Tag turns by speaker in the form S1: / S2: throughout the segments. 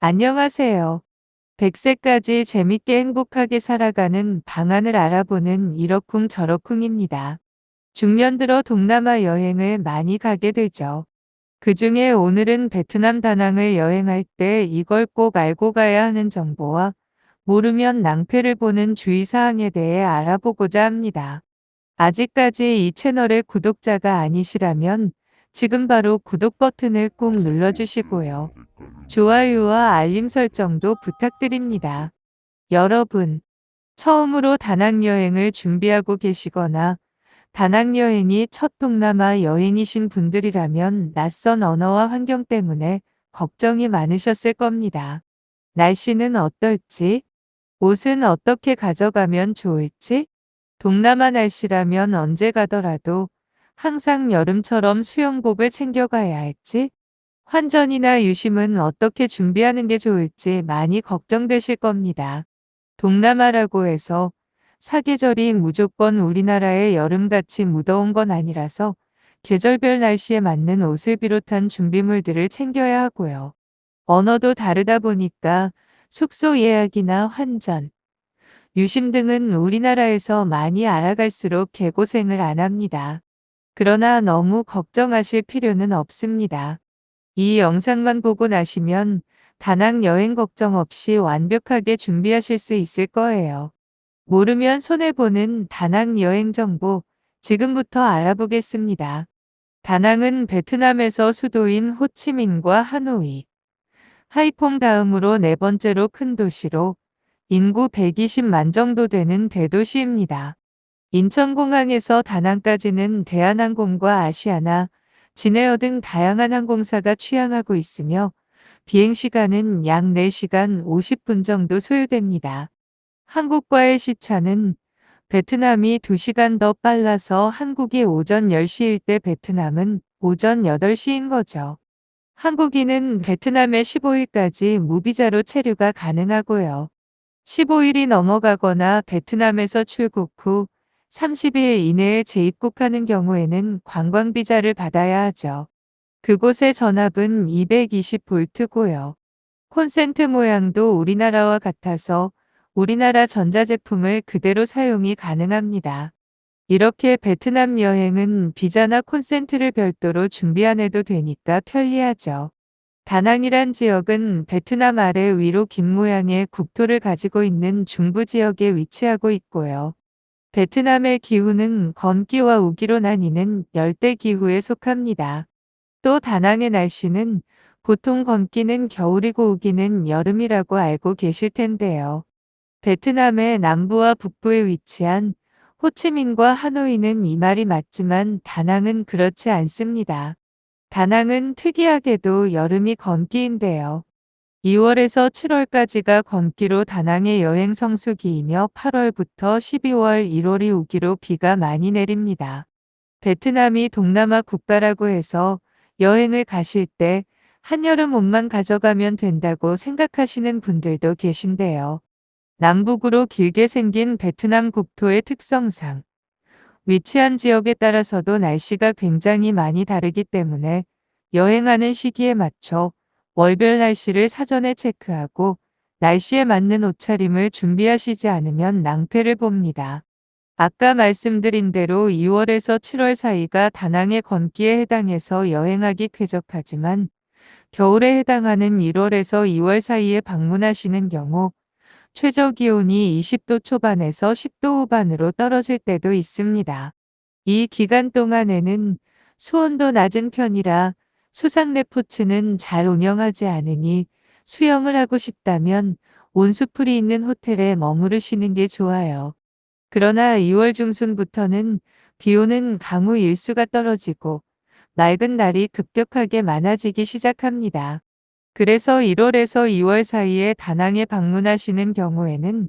S1: 안녕하세요. 100세까지 재밌게 행복하게 살아가는 방안을 알아보는 이러쿵 저러쿵입니다. 중년 들어 동남아 여행을 많이 가게 되죠. 그 중에 오늘은 베트남 다낭을 여행할 때 이걸 꼭 알고 가야 하는 정보와 모르면 낭패를 보는 주의사항에 대해 알아보고자 합니다. 아직까지 이 채널의 구독자가 아니시라면 지금 바로 구독 버튼을 꼭 눌러주시고요. 좋아요와 알림 설정도 부탁드립니다. 여러분, 처음으로 다낭 여행을 준비하고 계시거나 다낭 여행이 첫 동남아 여행이신 분들이라면 낯선 언어와 환경 때문에 걱정이 많으셨을 겁니다. 날씨는 어떨지, 옷은 어떻게 가져가면 좋을지, 동남아 날씨라면 언제 가더라도 항상 여름처럼 수영복을 챙겨가야 할지, 환전이나 유심은 어떻게 준비하는 게 좋을지 많이 걱정되실 겁니다. 동남아라고 해서 사계절이 무조건 우리나라의 여름같이 무더운 건 아니라서 계절별 날씨에 맞는 옷을 비롯한 준비물들을 챙겨야 하고요. 언어도 다르다 보니까 숙소 예약이나 환전, 유심 등은 우리나라에서 많이 알아갈수록 개고생을 안 합니다. 그러나 너무 걱정하실 필요는 없습니다. 이 영상만 보고 나시면 다낭 여행 걱정 없이 완벽하게 준비하실 수 있을 거예요. 모르면 손해보는 다낭 여행 정보 지금부터 알아보겠습니다. 다낭은 베트남에서 수도인 호치민과 하노이, 하이퐁 다음으로 네 번째로 큰 도시로 인구 120만 정도 되는 대도시입니다. 인천공항에서 다낭까지는 대한항공과 아시아나 진에어 등 다양한 항공사가 취항하고 있으며 비행시간은 약 4시간 50분 정도 소요됩니다. 한국과의 시차는 베트남이 2시간 더 빨라서 한국이 오전 10시일 때 베트남은 오전 8시인 거죠. 한국인은 베트남에 15일까지 무비자로 체류가 가능하고요. 15일이 넘어가거나 베트남에서 출국 후 30일 이내에 재입국하는 경우에는 관광비자를 받아야 하죠. 그곳의 전압은 220볼트고요. 콘센트 모양도 우리나라와 같아서 우리나라 전자제품을 그대로 사용이 가능합니다. 이렇게 베트남 여행은 비자나 콘센트를 별도로 준비 안 해도 되니까 편리하죠. 다낭이란 지역은 베트남 아래 위로 긴 모양의 국토를 가지고 있는 중부 지역에 위치하고 있고요. 베트남의 기후는 건기와 우기로 나뉘는 열대 기후에 속합니다. 또 다낭의 날씨는 보통 건기는 겨울이고 우기는 여름이라고 알고 계실 텐데요. 베트남의 남부와 북부에 위치한 호치민과 하노이는 이 말이 맞지만 다낭은 그렇지 않습니다. 다낭은 특이하게도 여름이 건기인데요. 2월에서 7월까지가 건기로 다낭의 여행 성수기이며 8월부터 12월, 1월이 우기로 비가 많이 내립니다. 베트남이 동남아 국가라고 해서 여행을 가실 때 한여름 옷만 가져가면 된다고 생각하시는 분들도 계신데요. 남북으로 길게 생긴 베트남 국토의 특성상 위치한 지역에 따라서도 날씨가 굉장히 많이 다르기 때문에 여행하는 시기에 맞춰 월별 날씨를 사전에 체크하고 날씨에 맞는 옷차림을 준비하시지 않으면 낭패를 봅니다. 아까 말씀드린 대로 2월에서 7월 사이가 다낭의 건기에 해당해서 여행하기 쾌적하지만 겨울에 해당하는 1월에서 2월 사이에 방문하시는 경우 최저 기온이 20도 초반에서 10도 후반으로 떨어질 때도 있습니다. 이 기간 동안에는 수온도 낮은 편이라 수상 레포츠는 잘 운영하지 않으니 수영을 하고 싶다면 온수풀이 있는 호텔에 머무르시는 게 좋아요. 그러나 2월 중순부터는 비 오는 강우 일수가 떨어지고 맑은 날이 급격하게 많아지기 시작합니다. 그래서 1월에서 2월 사이에 다낭에 방문하시는 경우에는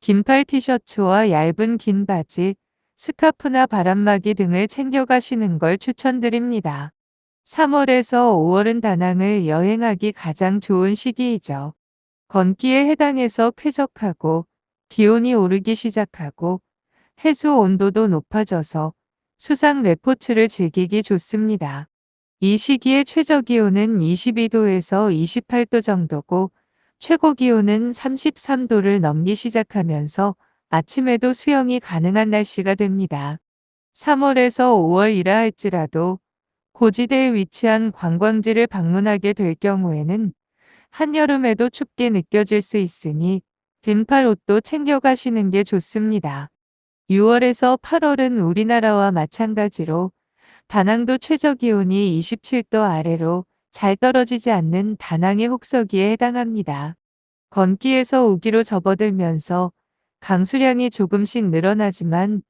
S1: 긴팔 티셔츠와 얇은 긴 바지, 스카프나 바람막이 등을 챙겨가시는 걸 추천드립니다. 3월에서 5월은 다낭을 여행하기 가장 좋은 시기이죠. 건기에 해당해서 쾌적하고 기온이 오르기 시작하고 해수 온도도 높아져서 수상 레포츠를 즐기기 좋습니다. 이 시기의 최저 기온은 22도에서 28도 정도고 최고 기온은 33도를 넘기 시작하면서 아침에도 수영이 가능한 날씨가 됩니다. 3월에서 5월이라 할지라도 고지대에 위치한 관광지를 방문하게 될 경우에는 한여름에도 춥게 느껴질 수 있으니 긴팔 옷도 챙겨가시는 게 좋습니다. 6월에서 8월은 우리나라와 마찬가지로 다낭도 최저 기온이 27도 아래로 잘 떨어지지 않는 다낭의 혹서기에 해당합니다. 건기에서 우기로 접어들면서 강수량이 조금씩 늘어나지만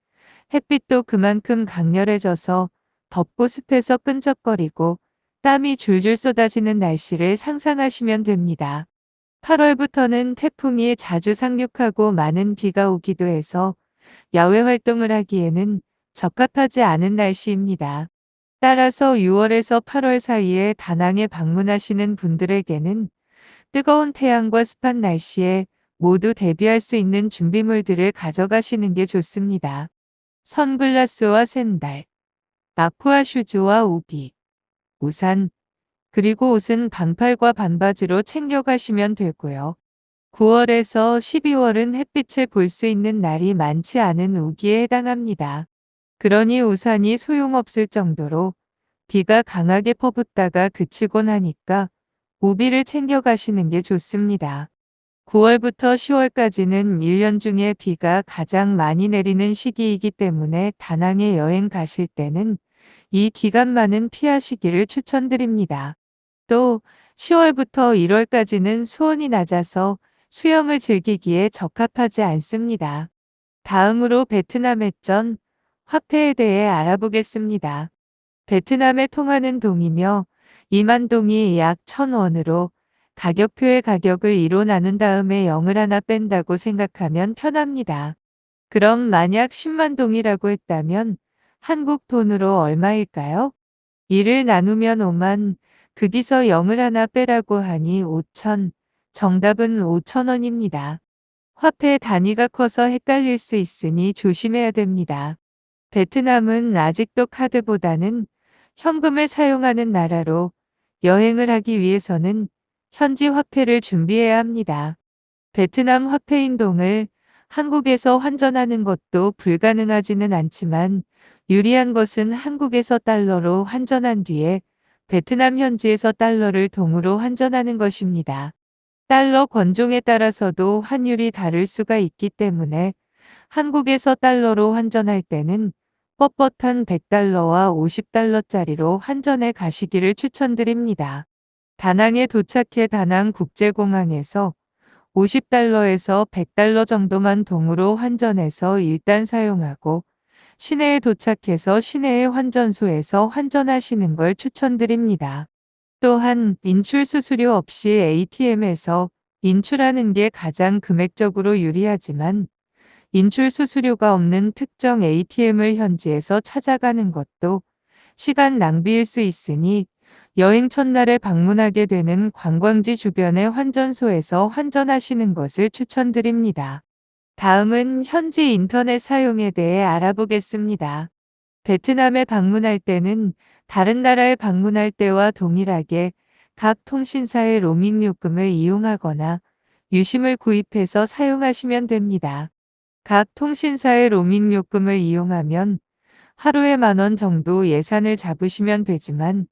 S1: 햇빛도 그만큼 강렬해져서 덥고 습해서 끈적거리고 땀이 줄줄 쏟아지는 날씨를 상상하시면 됩니다. 8월부터는 태풍이 자주 상륙하고 많은 비가 오기도 해서 야외 활동을 하기에는 적합하지 않은 날씨입니다. 따라서 6월에서 8월 사이에 다낭에 방문하시는 분들에게는 뜨거운 태양과 습한 날씨에 모두 대비할 수 있는 준비물들을 가져가시는 게 좋습니다. 선글라스와 샌들, 아쿠아 슈즈와 우비, 우산, 그리고 옷은 반팔과 반바지로 챙겨가시면 되고요. 9월에서 12월은 햇빛을 볼 수 있는 날이 많지 않은 우기에 해당합니다. 그러니 우산이 소용없을 정도로 비가 강하게 퍼붓다가 그치곤 하니까 우비를 챙겨가시는 게 좋습니다. 9월부터 10월까지는 1년 중에 비가 가장 많이 내리는 시기이기 때문에 다낭에 여행 가실 때는 이 기간만은 피하시기를 추천드립니다. 또 10월부터 1월까지는 수온이 낮아서 수영을 즐기기에 적합하지 않습니다. 다음으로 베트남 해전, 화폐에 대해 알아보겠습니다. 베트남에 통하는 동이며 2만 동이 약 1000원으로 가격표의 가격을 2로 나눈 다음에 0을 하나 뺀다고 생각하면 편합니다. 그럼 만약 10만 동이라고 했다면 한국 돈으로 얼마일까요? 2를 나누면 5만, 거기서 0을 하나 빼라고 하니 5천, 정답은 5천원입니다. 화폐 단위가 커서 헷갈릴 수 있으니 조심해야 됩니다. 베트남은 아직도 카드보다는 현금을 사용하는 나라로 여행을 하기 위해서는 현지 화폐를 준비해야 합니다. 베트남 화폐 인 동을 한국에서 환전하는 것도 불가능하지는 않지만 유리한 것은 한국에서 달러로 환전한 뒤에 베트남 현지에서 달러를 동으로 환전하는 것입니다. 달러 권종에 따라서도 환율이 다를 수가 있기 때문에 한국에서 달러로 환전할 때는 뻣뻣한 100달러와 50달러짜리로 환전해 가시기를 추천드립니다. 다낭에 도착해 다낭 국제공항에서 50달러에서 100달러 정도만 동으로 환전해서 일단 사용하고 시내에 도착해서 시내의 환전소에서 환전하시는 걸 추천드립니다. 또한 인출 수수료 없이 ATM에서 인출하는 게 가장 금액적으로 유리하지만 인출 수수료가 없는 특정 ATM을 현지에서 찾아가는 것도 시간 낭비일 수 있으니 여행 첫날에 방문하게 되는 관광지 주변의 환전소에서 환전하시는 것을 추천드립니다. 다음은 현지 인터넷 사용에 대해 알아보겠습니다. 베트남에 방문할 때는 다른 나라에 방문할 때와 동일하게 각 통신사의 로밍 요금을 이용하거나 유심을 구입해서 사용하시면 됩니다. 각 통신사의 로밍 요금을 이용하면 하루에 만 원 정도 예산을 잡으시면 되지만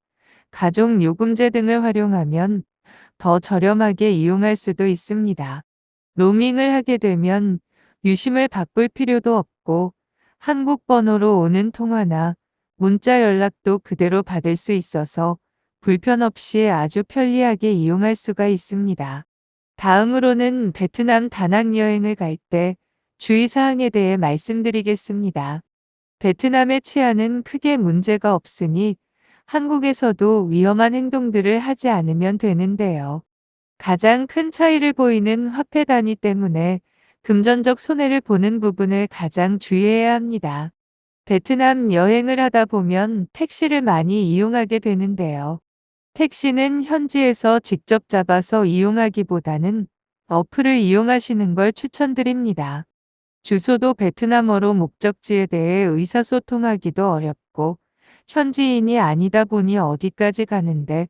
S1: 가족 요금제 등을 활용하면 더 저렴하게 이용할 수도 있습니다. 로밍을 하게 되면 유심을 바꿀 필요도 없고 한국 번호로 오는 통화나 문자 연락도 그대로 받을 수 있어서 불편 없이 아주 편리하게 이용할 수가 있습니다. 다음으로는 베트남 다낭 여행을 갈 때 주의사항에 대해 말씀드리겠습니다. 베트남의 치안은 크게 문제가 없으니 한국에서도 위험한 행동들을 하지 않으면 되는데요. 가장 큰 차이를 보이는 화폐 단위 때문에 금전적 손해를 보는 부분을 가장 주의해야 합니다. 베트남 여행을 하다 보면 택시를 많이 이용하게 되는데요. 택시는 현지에서 직접 잡아서 이용하기보다는 어플을 이용하시는 걸 추천드립니다. 주소도 베트남어로 목적지에 대해 의사소통하기도 어렵고 현지인이 아니다 보니 어디까지 가는데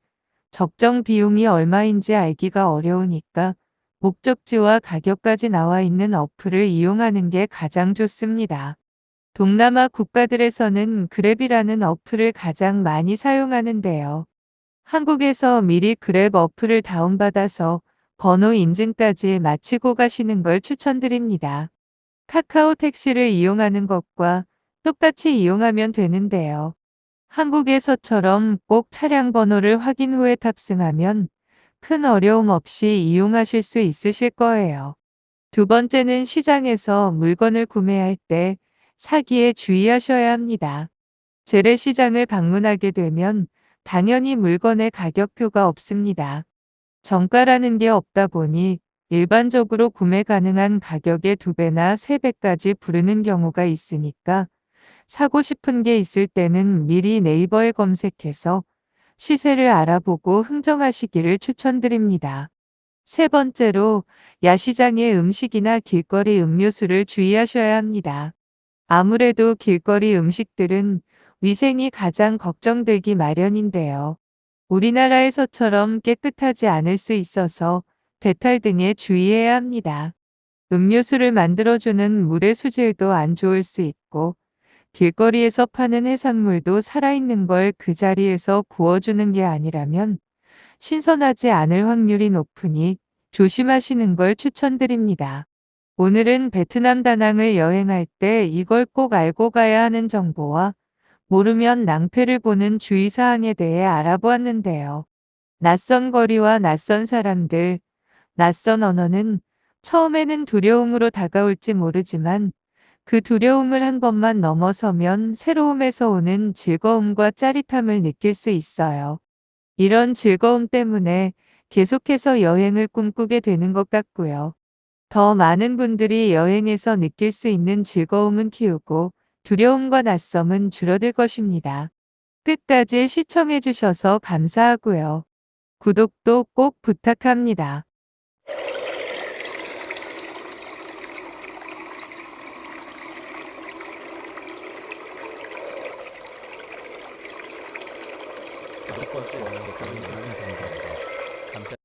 S1: 적정 비용이 얼마인지 알기가 어려우니까 목적지와 가격까지 나와 있는 어플을 이용하는 게 가장 좋습니다. 동남아 국가들에서는 그랩이라는 어플을 가장 많이 사용하는데요. 한국에서 미리 그랩 어플을 다운받아서 번호 인증까지 마치고 가시는 걸 추천드립니다. 카카오 택시를 이용하는 것과 똑같이 이용하면 되는데요. 한국에서처럼 꼭 차량 번호를 확인 후에 탑승하면 큰 어려움 없이 이용하실 수 있으실 거예요. 두 번째는 시장에서 물건을 구매할 때 사기에 주의하셔야 합니다. 재래시장을 방문하게 되면 당연히 물건의 가격표가 없습니다. 정가라는 게 없다 보니 일반적으로 구매 가능한 가격의 두 배나 세 배까지 부르는 경우가 있으니까 사고 싶은 게 있을 때는 미리 네이버에 검색해서 시세를 알아보고 흥정하시기를 추천드립니다. 세 번째로 야시장의 음식이나 길거리 음료수를 주의하셔야 합니다. 아무래도 길거리 음식들은 위생이 가장 걱정되기 마련인데요. 우리나라에서처럼 깨끗하지 않을 수 있어서 배탈 등에 주의해야 합니다. 음료수를 만들어주는 물의 수질도 안 좋을 수 있고 길거리에서 파는 해산물도 살아있는 걸 그 자리에서 구워주는 게 아니라면 신선하지 않을 확률이 높으니 조심하시는 걸 추천드립니다. 오늘은 베트남 다낭을 여행할 때 이걸 꼭 알고 가야 하는 정보와 모르면 낭패를 보는 주의사항에 대해 알아보았는데요. 낯선 거리와 낯선 사람들, 낯선 언어는 처음에는 두려움으로 다가올지 모르지만 그 두려움을 한 번만 넘어서면 새로움에서 오는 즐거움과 짜릿함을 느낄 수 있어요. 이런 즐거움 때문에 계속해서 여행을 꿈꾸게 되는 것 같고요. 더 많은 분들이 여행에서 느낄 수 있는 즐거움은 키우고 두려움과 낯섦은 줄어들 것입니다. 끝까지 시청해주셔서 감사하고요. 구독도 꼭 부탁합니다.